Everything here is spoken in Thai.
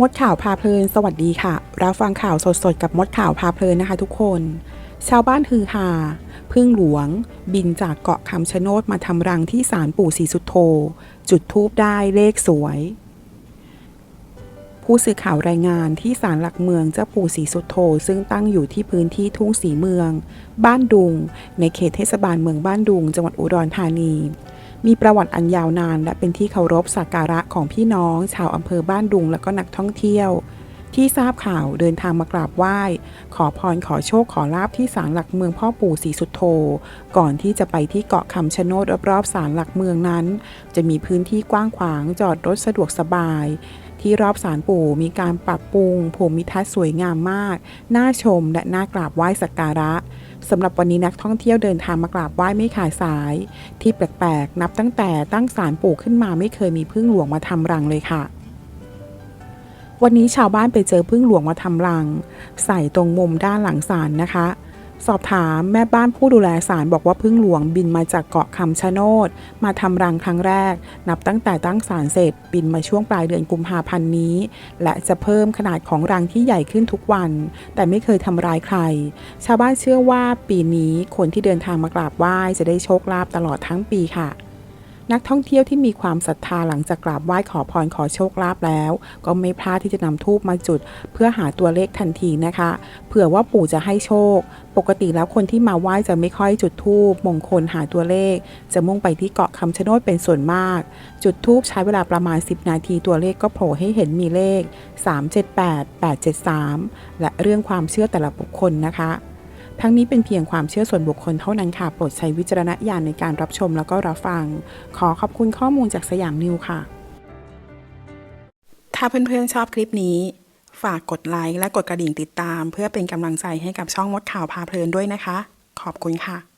มดข่าวพาเพลิน สวัสดีค่ะ รับฟังข่าวสดๆ กับมดข่าวพาเพลินนะคะทุกคน ชาวบ้านฮือฮาพึ่งหลวง บินจากเกาะคำชะโนดมาทำรังที่ศาลปู่ศรีสุโธ จุดทูบได้เลขสวย ผู้สื่อข่าวรายงานที่ศาลหลักเมืองเจ้าปู่ศรีสุโธ ซึ่งตั้งอยู่ที่พื้นที่ทุ่งสีเมือง บ้านดุง ในเขตเทศบาลเมืองบ้านดุง จังหวัดอุดรธานี มีประวัติอันยาวนาน และเป็นที่เคารพสักการะของพี่น้อง ชาวอำเภอบ้านดุงและก็นักท่องเที่ยว ที่ทราบข่าวเดินทางมากราบไหว้ ขอพรขอโชคขอลาบที่ศาลหลักเมืองพ่อปู่ศรีสุโธก่อนที่จะไปที่เกาะคำชะโนดรอบๆศาลหลักเมืองนั้น จะมีพื้นที่กว้างขวางจอดรถสะดวกสบาย ที่รอบศาลปู่มีการปรับปรุงภูมิทัศน์สวยงามมากน่าชมและน่ากราบไหว้สักการะ สำหรับวันนี้นักท่องเที่ยวเดินทางมากราบไหว้ไม่ขาดสาย ที่แปลกๆ นับตั้งแต่ตั้งศาลปู่ขึ้นมาไม่เคยมีพึ่งหลวงมาทำรังเลยค่ะ วันนี้ชาวบ้านไปเจอพึ่งหลวงมาทำรัง ใส่ตรงมุมด้านหลังศาลนะคะ สอบถามแม่บ้านผู้ดูแลศาลบอกว่าพึ่งหลวงบินมาจากเกาะคำชะโนด มาทำรังครั้งแรก นับตั้งแต่ตั้งศาลเสร็จบินมาช่วงปลายเดือนกุมภาพันธ์นี้ และจะเพิ่มขนาดของรังที่ใหญ่ขึ้นทุกวัน แต่ไม่เคยทำร้ายใคร ชาวบ้านเชื่อว่าปีนี้คนที่เดินทางมากราบไหว้จะได้โชคลาภตลอดทั้งปีค่ะ นักท่องเที่ยวที่มีความศรัทธาหลังจากกราบไหว้ขอพรขอโชคลาภแล้ว ก็ไม่พลาดที่จะนำทูบมาจุด เพื่อหาตัวเลขทันทีนะคะ เผื่อว่าปู่จะให้โชค ปกติแล้วคนที่มาไหว้จะไม่ค่อยจุดทูบมงคลหาตัวเลข จะมุ่งไปที่เกาะคำชะโนดเป็นส่วนมาก จุดทูบใช้เวลาประมาณ 10 นาทีตัวเลขก็โผล่ให้เห็นมีเลข 378 873 และเรื่องความเชื่อแต่ละบุคคลนะคะ ทั้งนี้เป็นเพียงความเชื่อส่วนบุคคลเท่านั้นค่ะ โปรดใช้วิจารณญาณในการรับชมแล้วก็รับฟัง ขอขอบคุณข้อมูลจากสยามนิวค่ะ ถ้าเพื่อนๆชอบคลิปนี้ ฝากกดไลค์และกดกระดิ่งติดตาม เพื่อเป็นกำลังใจให้กับช่องมดข่าวพาเพลินด้วยนะคะ ขอบคุณค่ะ